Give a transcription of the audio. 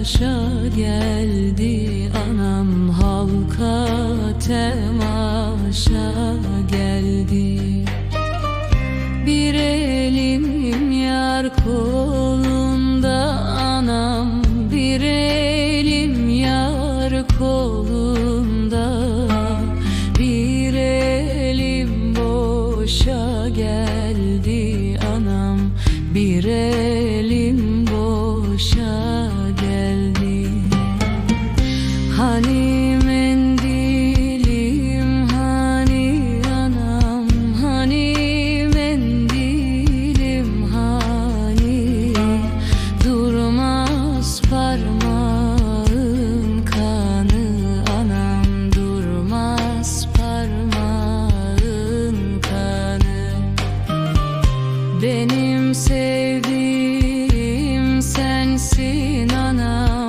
boşa geldi anam halka temaşa benim sevdiğim sensin anam